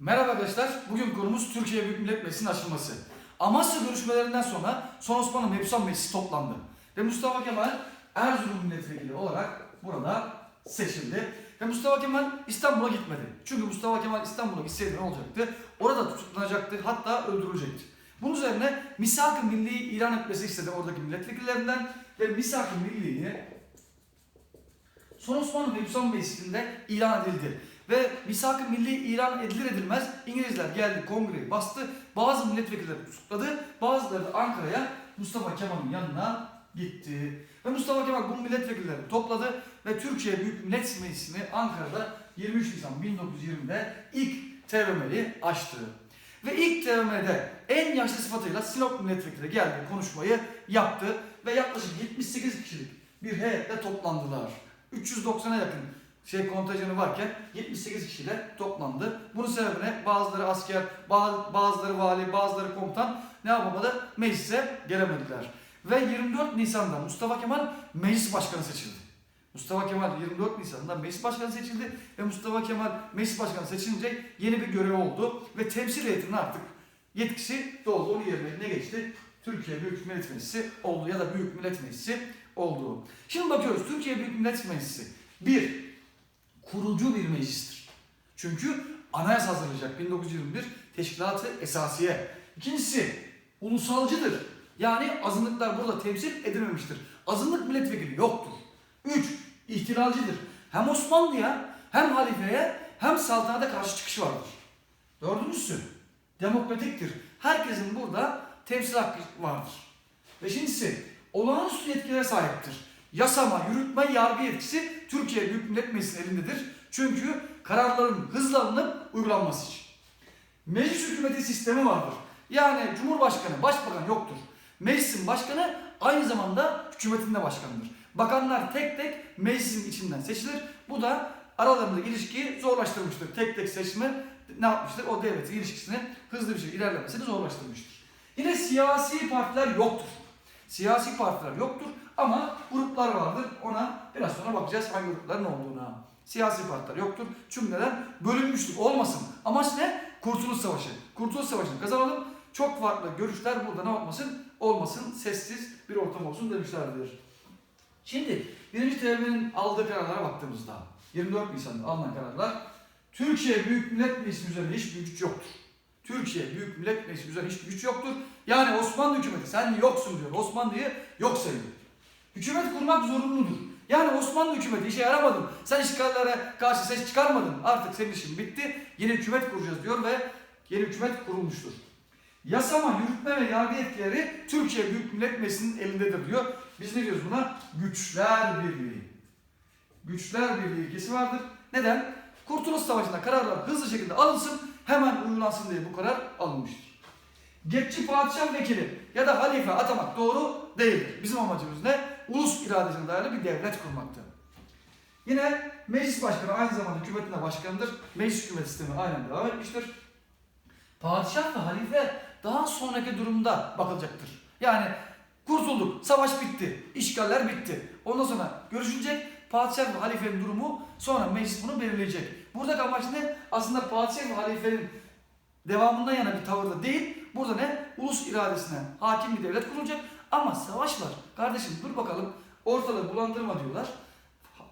Merhaba arkadaşlar. Bugün konumuz Türkiye Büyük Millet Meclisi'nin açılması. Amasya görüşmelerinden sonra Son Osmanlı Mebusal Meclisi toplandı. Ve Mustafa Kemal Erzurum milletvekili olarak burada seçildi. Ve Mustafa Kemal İstanbul'a gitmedi. Çünkü Mustafa Kemal İstanbul'a gitseydi ne olacaktı? Orada tutuklanacaktı hatta öldürülecekti. Bunun üzerine Misak-ı Milli'yi ilan etmesi istedi oradaki milletvekillerinden ve Misak-ı Milli'yi Son Osmanlı Mebusal Meclisi'nde ilan edildi. Ve Misak-ı Milli ilan edilir edilmez İngilizler geldi kongreyi bastı. Bazı milletvekilleri tutukladı. Bazıları da Ankara'ya Mustafa Kemal'in yanına gitti. Ve Mustafa Kemal bu milletvekillerini topladı ve Türkiye Büyük Millet Meclisi'ni Ankara'da 23 Nisan 1920'de ilk TBMM'yi açtı. Ve ilk TBMM'de en yaşlı sıfatıyla Sinop milletvekili geldi konuşmayı yaptı ve yaklaşık 78 kişilik bir heyetle toplandılar. 390'a yakın şey kontenjanı varken 78 kişiyle toplandı. Bunun sebebine bazıları asker, bazı- bazıları vali, bazıları komutan ne yapamadı? Meclise gelemediler. Ve 24 Nisan'da Mustafa Kemal meclis başkanı seçildi. Mustafa Kemal 24 Nisan'da meclis başkanı seçildi ve Mustafa Kemal meclis başkanı seçilince yeni bir görev oldu ve temsil heyetinin artık yetkisi doldu. Onun yerine ne geçti? Türkiye Büyük Millet Meclisi oldu ya da Büyük Millet Meclisi oldu. Şimdi bakıyoruz Türkiye Büyük Millet Meclisi bir meclistir. Çünkü anayasa hazırlayacak 1921 teşkilatı esasiye. İkincisi ulusalcıdır. Yani azınlıklar burada temsil edilmemiştir. Azınlık milletvekili yoktur. Üç, ihtilalcidir. Hem Osmanlı'ya hem halifeye hem saltanata karşı çıkışı vardır. Dördüncüsü demokratiktir. Herkesin burada temsil hakkı vardır. Beşincisi olağanüstü yetkilere sahiptir. Yasama, yürütme, yargı yetkisi Türkiye Büyük Millet Meclisi'nin elindedir. Çünkü kararların hızla alınıp uygulanması için. Meclis hükümeti sistemi vardır. Yani Cumhurbaşkanı, Başbakan yoktur. Meclisin başkanı aynı zamanda hükümetin de başkanıdır. Bakanlar tek tek meclisin içinden seçilir. Bu da aralarındaki ilişkiyi zorlaştırmıştır. Tek tek seçme ne yapmıştır? O devletin ilişkisini hızlı bir şekilde ilerlemesini zorlaştırmıştır. Yine siyasi partiler yoktur. Siyasi partiler yoktur ama gruplar vardır. Ona biraz sonra bakacağız hangi grupların olduğuna. Siyasi partiler yoktur. Çünkü neden? Bölünmüşlük olmasın. Amaç ne? Kurtuluş Savaşı. Kurtuluş Savaşı'nı kazanalım. Çok farklı görüşler burada ne yapmasın? Olmasın. Sessiz bir ortam olsun demişlerdir. Şimdi birinci TBMM'nin aldığı kararlara baktığımızda 24 Nisan'da alınan kararlar Türkiye Büyük Millet Meclisi üzerinde hiçbir güç yoktur. Türkiye Büyük Millet Meclisi üzerinde hiçbir güç yoktur. Yani Osmanlı hükümeti sen yoksun diyor. Osmanlı'yı yok sayıyor. Hükümet kurmak zorunludur. Yani Osmanlı hükümeti işe yaramadı. Sen işgallere karşı ses çıkarmadın. Artık senin işin bitti. Yeni hükümet kuracağız diyor ve yeni hükümet kurulmuştur. Yasama, yürütme ve yargı yetkileri Türkiye Büyük Millet Meclisi'nin elindedir diyor. Biz ne diyoruz buna? Güçler Birliği. Güçler Birliği ilkesi vardır. Neden? Kurtuluş Savaşı'nda kararlar hızlı şekilde alınsın, hemen uygulansın diye bu karar alınmıştır. Geçici padişah vekili ya da halife atamak doğru değildir. Bizim amacımız ne? Ulus iradesine dayalı bir devlet kurmaktır. Yine meclis başkanı aynı zamanda hükümetin de başkanıdır. Meclis hükümet sistemi aynen devam etmiştir. Padişah ve halife daha sonraki durumda bakılacaktır. Yani kurtulduk, savaş bitti, işgaller bitti. Ondan sonra görüşülecek padişah ve halifenin durumu sonra meclis bunu belirleyecek. Buradaki amaç ne? Aslında padişah ve halifenin devamından yana bir tavırda değil. Burada ne? Ulus iradesine hakim bir devlet kurulacak. Ama savaş var. Kardeşim dur bakalım ortalığı bulandırma diyorlar.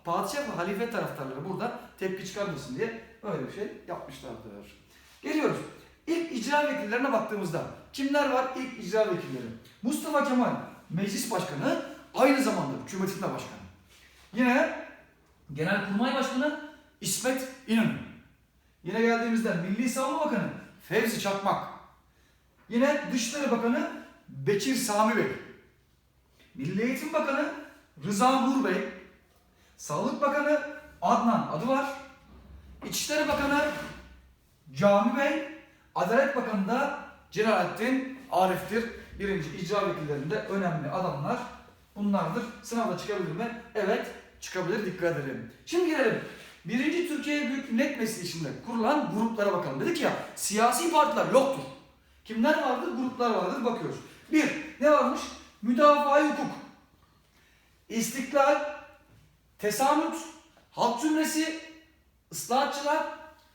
Padişah ve halife taraftarları burada tepki çıkarmasın diye öyle bir şey yapmışlardır. Geliyoruz. İlk icra vekillerine baktığımızda kimler var? İlk icra vekilleri. Mustafa Kemal meclis başkanı aynı zamanda hükümetin de başkanı. Yine Genelkurmay Başkanı İsmet İnönü. Yine geldiğimizde Milli Savunma Bakanı Fevzi Çakmak. Yine Dışişleri Bakanı Bekir Sami Bey. Milli Eğitim Bakanı Rıza Nur Bey. Sağlık Bakanı Adnan Adıvar. İçişleri Bakanı Cami Bey. Adalet Bakanı da Celalettin Arif'tir. Birinci icra vekillerinde önemli adamlar bunlardır. Sınavda çıkabilir mi? Evet çıkabilir dikkat edelim. Şimdi gelelim. Birinci Türkiye Büyük Millet Meclisi içinde kurulan gruplara bakalım. Dedik ya siyasi partiler yoktur. Kimler vardır? Gruplar vardır. Bakıyoruz. Bir, ne varmış? Müdafaa hukuk. İstiklal, tesamüt, halk cümlesi, ıslahatçılar,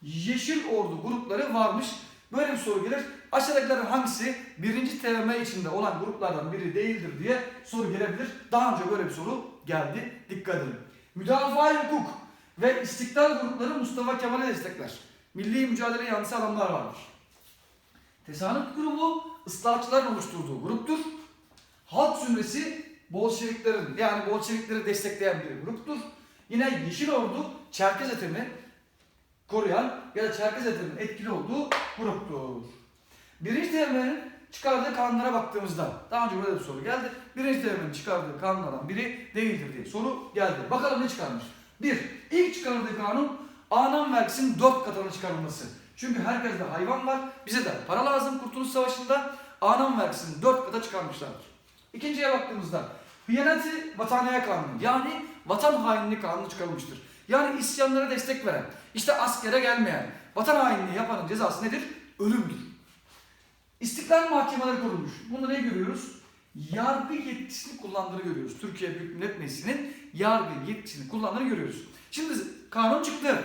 Yeşil Ordu grupları varmış. Böyle bir soru gelir. Aşağıdakilerin hangisi birinci TM içinde olan gruplardan biri değildir diye soru gelebilir. Daha önce böyle bir soru geldi. Dikkat edin. Müdafaa hukuk ve istiklal grupları Mustafa Kemal'i destekler. Milli mücadele yanlısı adamlar vardır. Tesanüt grubu ıslahçıların oluşturduğu gruptur. Halk zümresi Bolşeviklerin yani Bolşevikleri destekleyen bir gruptur. Yine Yeşil Ordu Çerkez etimi koruyan ya da Çerkez etiminin etkili olduğu gruptur. Birinci TM'nin çıkardığı kanunlara baktığımızda daha önce böyle bir soru geldi. Birinci TM'nin çıkardığı kanunlardan biri değildir diye soru geldi. Bakalım ne çıkarmış? Bir, ilk çıkardığı kanun Anam vergisinin dört katına çıkarılması. Çünkü herkeste hayvan var. Bize de para lazım Kurtuluş Savaşı'nda. Anam vergisini dört kata çıkarmışlardır. İkinciye baktığımızda Hıyaneti Vataniye Kanunu yani vatan hainliği kanunu çıkarılmıştır. Yani isyanlara destek veren, işte askere gelmeyen, vatan hainliği yapanın cezası nedir? Ölümdür. İstiklal mahkemeleri kurulmuş. Bunda ne görüyoruz? Yargı yetkisini kullandığını görüyoruz. Türkiye Büyük Millet Meclisi'nin yargı yetkisini kullandığını görüyoruz. Şimdi kanun çıktı.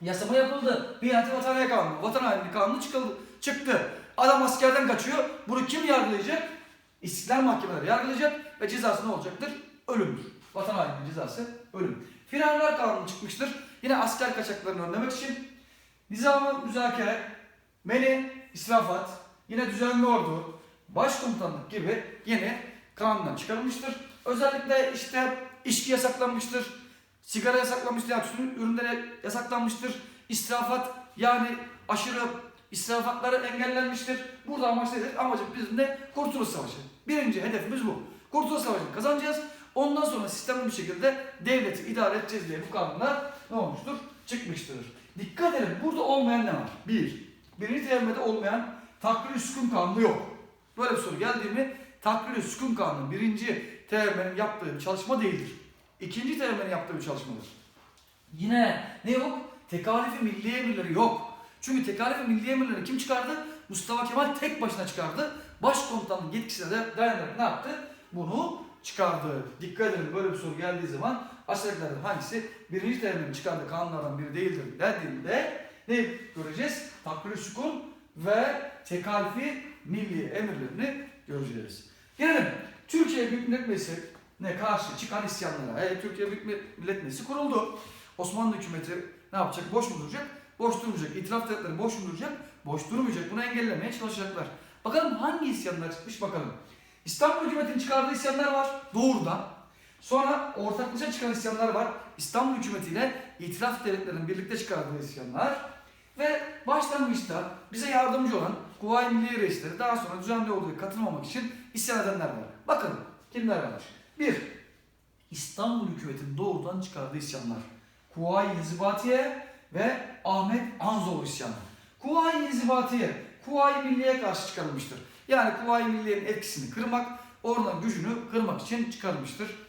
Yasama yapıldı. Hıyaneti Vataniye Kanunu, vatan hainliği kanunu çıkıldı, çıktı. Adam askerden kaçıyor. Bunu kim yargılayacak? İstiklal mahkemeleri yargılayacak ve cezası ne olacaktır? Ölümdür. Vatan hainliğinin cezası ölüm. Firarlar kanunu çıkmıştır. Yine asker kaçaklarını önlemek için nizam müzakere, meni, israfat, yine düzenli ordu, başkomutanlık gibi yeni kanunlar çıkarılmıştır. Özellikle işte içki yasaklanmıştır, sigara yasaklanmıştır, yani tütün ürünleri yasaklanmıştır, israfat yani aşırı israfatları engellenmiştir. Burada amaç nedir? Amacımız bizim de Kurtuluş Savaşı. Birinci hedefimiz bu. Kurtuluş Savaşı'nı kazanacağız. Ondan sonra sistemli bir şekilde devleti idare edeceğiz diye bu kanunlar ne olmuştur? Çıkmıştır. Dikkat edin burada olmayan ne var? Bir, birinci TM'de olmayan takvir sükun kanunu yok. Böyle bir soru geldi mi takvir sükun kanunu birinci TM'nin yaptığı çalışma değildir. İkinci TM'nin yaptığı bir çalışmadır. Yine ne yok? Tekalifi milli emirleri yok. Çünkü tekalifi milli emirleri kim çıkardı? Mustafa Kemal tek başına çıkardı. Başkomutanın yetkisine de dayanarak ne yaptı? Bunu çıkardı. Dikkat edin böyle bir soru geldiği zaman aşağıdakilerden hangisi birinci teriminin çıkardığı kanunlardan biri değildir dendiğinde ne göreceğiz? Takvir sükun ve tekalifi milli emirlerini göreceğiz. Gelelim Türkiye Büyük Millet Meclisi'ne karşı çıkan isyanlara. E, Türkiye Büyük Millet Meclisi kuruldu. Osmanlı hükümeti ne yapacak? Boş mu duracak? Boş durmayacak. İtiraf devletleri boş mu duracak? Boş durmayacak. Bunu engellemeye çalışacaklar. Bakalım hangi isyanlar çıkmış bakalım. İstanbul hükümetinin çıkardığı isyanlar var doğrudan. Sonra ortaklaşa çıkan isyanlar var. İstanbul hükümetiyle itiraf devletlerinin birlikte çıkardığı isyanlar. Ve başlangıçta bize yardımcı olan Kuvayi Milliye Reisleri daha sonra düzenli orduya katılmamak için isyan edenler var. Bakın kimler var? Bir, İstanbul hükümetinin doğrudan çıkardığı isyanlar. Kuvayi İnzibatiye ve Ahmet Anzol isyanı. Kuvayi İnzibatiye, Kuvayi Milliye karşı çıkarılmıştır. Yani Kuvayi Milliye'nin etkisini kırmak, oradan gücünü kırmak için çıkarılmıştır.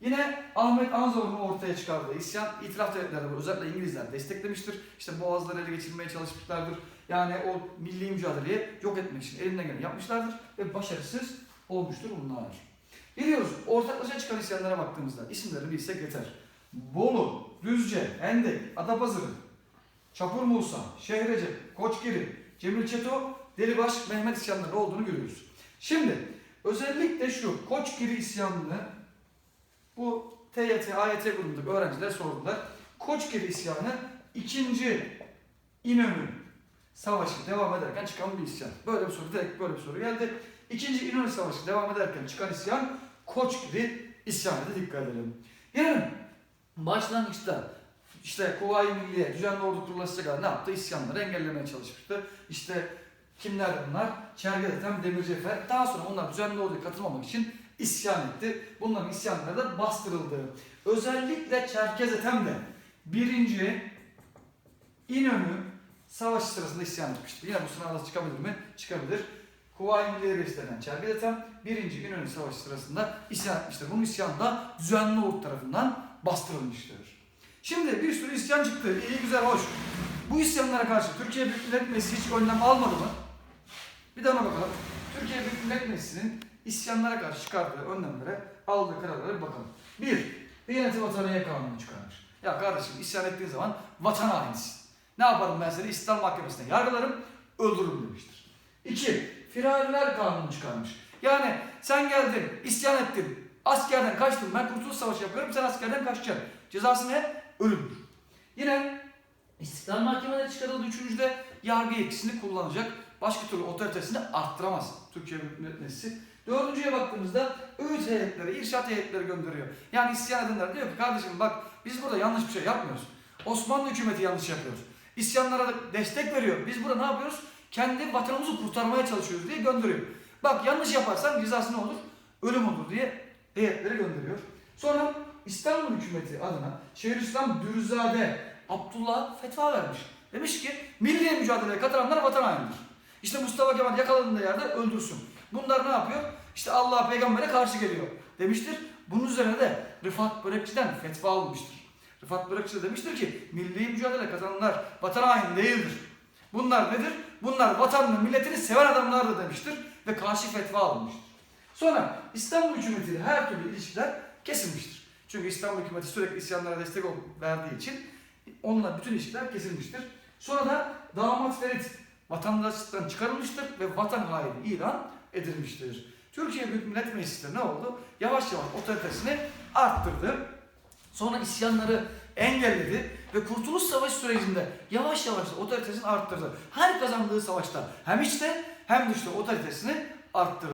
Yine Ahmet Anzor'un ortaya çıkardığı isyan, itiraf devletleri özellikle İngilizler desteklemiştir. İşte boğazları ele geçirmeye çalışmışlardır. Yani o milli mücadeleyi yok etmek için elinden geleni yapmışlardır ve başarısız olmuştur bunlar. Geliyoruz ortaklaşa çıkan isyanlara baktığımızda isimleri bilsek yeter. Bolu, Düzce, Hendek, Adapazarı, Çapur Musa, Şehrecek, Koçgiri, Cemil Çeto, Delibaş, Mehmet isyanları olduğunu görüyoruz. Şimdi özellikle şu Koçgiri isyanını bu TYT, AYT grubundaki öğrenciler sordular. Koçgiri isyanı ikinci İnönü Savaşı devam ederken çıkan bir isyan. Böyle bir soru, direkt böyle bir soru geldi. İkinci İnönü Savaşı devam ederken çıkan isyan Koçgiri isyanı da dikkat edelim. Yani başlangıçta işte Kuvayi Milliye düzenli ordu kurulası kadar ne yaptı? İsyanları engellemeye çalışmıştı. İşte kimler bunlar? Çergezetem, Demircefer. Daha sonra onlar düzenli orduya katılmamak için isyan etti. Bunların isyanları da bastırıldı. Özellikle Çerkezetem de birinci İnönü savaşı sırasında isyan etmişti. Yine bu sınavda çıkabilir mi? Çıkabilir. Reis denen Çergezetem birinci İnönü Savaşı sırasında isyan etmiştir. Bu isyan da düzenli ordu tarafından bastırılmıştır. Şimdi bir sürü isyan çıktı. İyi güzel hoş. Bu isyanlara karşı Türkiye Büyük Millet Meclisi hiç önlem almadı mı? Bir de ona bakalım. Türkiye Büyük Millet Meclisi'nin isyanlara karşı çıkardığı önlemlere, aldığı kararlara bir bakalım. Bir, Diyaneti Vataniye Kanunu çıkarmış. Ya kardeşim isyan ettiğin zaman vatan hainisin. Ne yaparım ben seni İstiklal Mahkemesi'ne yargılarım, öldürürüm demiştir. 2. Firariler kanunu çıkarmış. Yani sen geldin, isyan ettin, askerden kaçtın, ben Kurtuluş Savaşı yapıyorum, sen askerden kaçacaksın. Cezası ne? Ölümdür. Yine İstiklal Mahkemeleri çıkarıldı. Üçüncüde yargı yetkisini kullanacak. Başka türlü otoritesini arttıramaz Türkiye Meclisi. Dördüncüye baktığımızda öğüt heyetleri, irşat heyetleri gönderiyor. Yani isyan edenler diyor ki kardeşim bak biz burada yanlış bir şey yapmıyoruz. Osmanlı hükümeti yanlış yapıyor. İsyanlara destek veriyor. Biz burada ne yapıyoruz? Kendi vatanımızı kurtarmaya çalışıyoruz diye gönderiyor. Bak yanlış yaparsan cezası ne olur? Ölüm olur diye heyetleri gönderiyor. Sonra İstanbul hükümeti adına Şeyhülislam Dürüzade Abdullah fetva vermiş. Demiş ki milli mücadeleye katılanlar vatan hainidir. İşte Mustafa Kemal yakalandığı yerde öldürsün. Bunlar ne yapıyor? İşte Allah peygambere karşı geliyor demiştir. Bunun üzerine de Rıfat Börekçi'den fetva alınmıştır. Rıfat Börekçi de demiştir ki milli mücadele kazananlar vatan haini değildir. Bunlar nedir? Bunlar vatanını, milletini seven adamlardır demiştir ve karşı fetva alınmıştır. Sonra İstanbul hükümetiyle her türlü ilişkiler kesilmiştir. Çünkü İstanbul hükümeti sürekli isyanlara destek verdiği için onunla bütün ilişkiler kesilmiştir. Sonra da damat Ferit vatandaşlıktan çıkarılmıştır ve vatan haini ilan edilmiştir. Türkiye Büyük Millet Meclisi ne oldu? Yavaş yavaş otoritesini arttırdı. Sonra isyanları engelledi ve Kurtuluş Savaşı sürecinde yavaş yavaş otoritesini arttırdı. Her kazandığı savaşta hem içte hem dışta otoritesini arttırdı.